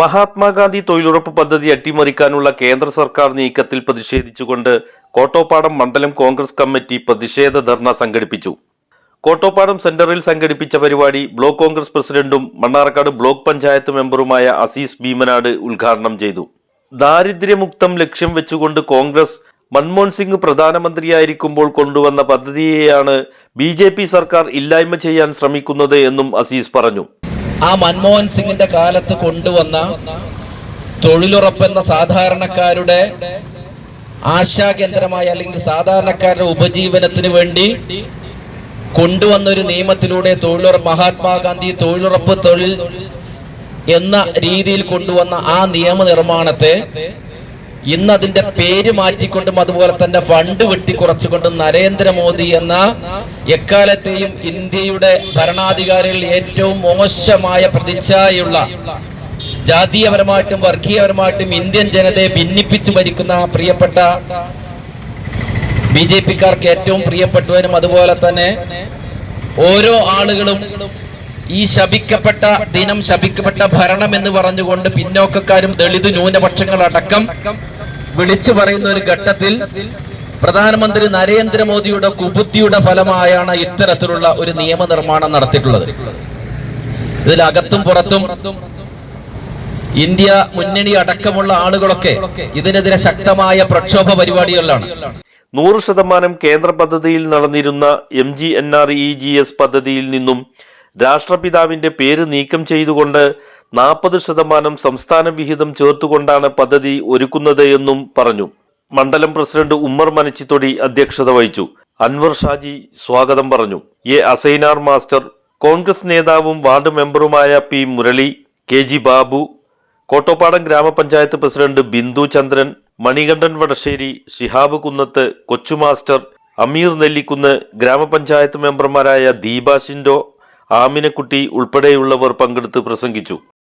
മഹാത്മാഗാന്ധി തൊഴിലുറപ്പ് പദ്ധതി അട്ടിമറിക്കാനുള്ള കേന്ദ്ര സർക്കാർ നീക്കത്തിൽ പ്രതിഷേധിച്ചുകൊണ്ട് കോട്ടോപ്പാടം മണ്ഡലം കോൺഗ്രസ് കമ്മിറ്റി പ്രതിഷേധ ധർണ സംഘടിപ്പിച്ചു. കോട്ടോപ്പാടം സെന്ററിൽ സംഘടിപ്പിച്ച പരിപാടി ബ്ലോക്ക് കോൺഗ്രസ് പ്രസിഡന്റും മണ്ണാർക്കാട് ബ്ലോക്ക് പഞ്ചായത്ത് മെമ്പറുമായ അസീസ് ഭീമനാട് ഉദ്ഘാടനം ചെയ്തു. ദാരിദ്ര്യമുക്തം ലക്ഷ്യം വെച്ചുകൊണ്ട് കോൺഗ്രസ് മൻമോഹൻ സിംഗ് പ്രധാനമന്ത്രിയായിരിക്കുമ്പോൾ കൊണ്ടുവന്ന പദ്ധതിയെയാണ് ബി സർക്കാർ ഇല്ലായ്മ ചെയ്യാൻ ശ്രമിക്കുന്നത് എന്നും അസീസ് പറഞ്ഞു. ആ മൻമോഹൻ സിംഗിന്റെ കാലത്ത് കൊണ്ടുവന്ന തൊഴിലുറപ്പെന്ന സാധാരണക്കാരുടെ ആശാകേന്ദ്രമായ അല്ലെങ്കിൽ സാധാരണക്കാരുടെ ഉപജീവനത്തിന് വേണ്ടി കൊണ്ടുവന്ന ഒരു നിയമത്തിലൂടെ തൊഴിലുറപ്പ് മഹാത്മാഗാന്ധി തൊഴിലുറപ്പ് തൊഴിൽ എന്ന രീതിയിൽ കൊണ്ടുവന്ന ആ നിയമനിർമ്മാണത്തെ ഇന്ന് അതിന്റെ പേര് മാറ്റിക്കൊണ്ടും അതുപോലെ തന്നെ ഫണ്ട് വെട്ടിക്കുറച്ചുകൊണ്ടും നരേന്ദ്രമോദി എന്ന എക്കാലത്തെയും ഇന്ത്യയുടെ ഭരണാധികാരികളിൽ ഏറ്റവും മോശമായ പ്രതിച്ഛായുള്ള ജാതീയപരമായിട്ടും വർഗീയപരമായിട്ടും ഇന്ത്യൻ ജനതയെ ഭിന്നിപ്പിച്ചു ഭരിക്കുന്ന പ്രിയപ്പെട്ട ബി ജെ പിക്കാർക്ക് ഏറ്റവും പ്രിയപ്പെട്ടവനും അതുപോലെ തന്നെ ഓരോ ആളുകളും ഈ ശപിക്കപ്പെട്ട ദിനം ശപിക്കപ്പെട്ട ഭരണം എന്ന് പറഞ്ഞുകൊണ്ട് പിന്നോക്കക്കാരും ദളിത് ന്യൂനപക്ഷങ്ങളടക്കം വിളിച്ചു പറയുന്ന ഒരു ഘട്ടത്തിൽ പ്രധാനമന്ത്രി നരേന്ദ്രമോദിയുടെ കുബുദ്ധിയുടെ ഫലമായാണ് ഇത്തരത്തിലുള്ള ഒരു നിയമനിർമ്മാണം നടത്തിയിട്ടുള്ളത്. ഇതിൽ അകത്തും പുറത്തും ഇന്ത്യ മുന്നണി അടക്കമുള്ള ആളുകളൊക്കെ ഇതിനെതിരെ ശക്തമായ പ്രക്ഷോഭ പരിപാടികളിലാണ്. നൂറ് ശതമാനം കേന്ദ്ര പദ്ധതിയിൽ നടന്നിരുന്ന M G N R E G S പദ്ധതിയിൽ നിന്നും രാഷ്ട്രപിതാവിന്റെ പേര് നീക്കം ചെയ്തുകൊണ്ട് നാൽപ്പത് ശതമാനം സംസ്ഥാന വിഹിതം ചേർത്തുകൊണ്ടാണ് പദ്ധതി ഒരുക്കുന്നത് എന്നും പറഞ്ഞു. മണ്ഡലം പ്രസിഡന്റ് ഉമ്മർ മനച്ചിത്തൊടി അധ്യക്ഷത വഹിച്ചു. അൻവർ ഷാജി സ്വാഗതം പറഞ്ഞു. എ അസൈനാർ മാസ്റ്റർ കോൺഗ്രസ് നേതാവും ward മെമ്പറുമായ P Murali K G Babu Kottopadam Grama Panchayat president Bindu Chandran Manikandan Vadasseri Shihab Kunnath കൊച്ചുമാസ്റ്റർ Ameer Nellikkunnu ഗ്രാമപഞ്ചായത്ത് മെമ്പർമാരായ ദീപ ഷിൻഡോ ആമിനക്കുട്ടി ഉൾപ്പെടെയുള്ളവർ പങ്കെടുത്ത് പ്രസംഗിച്ചു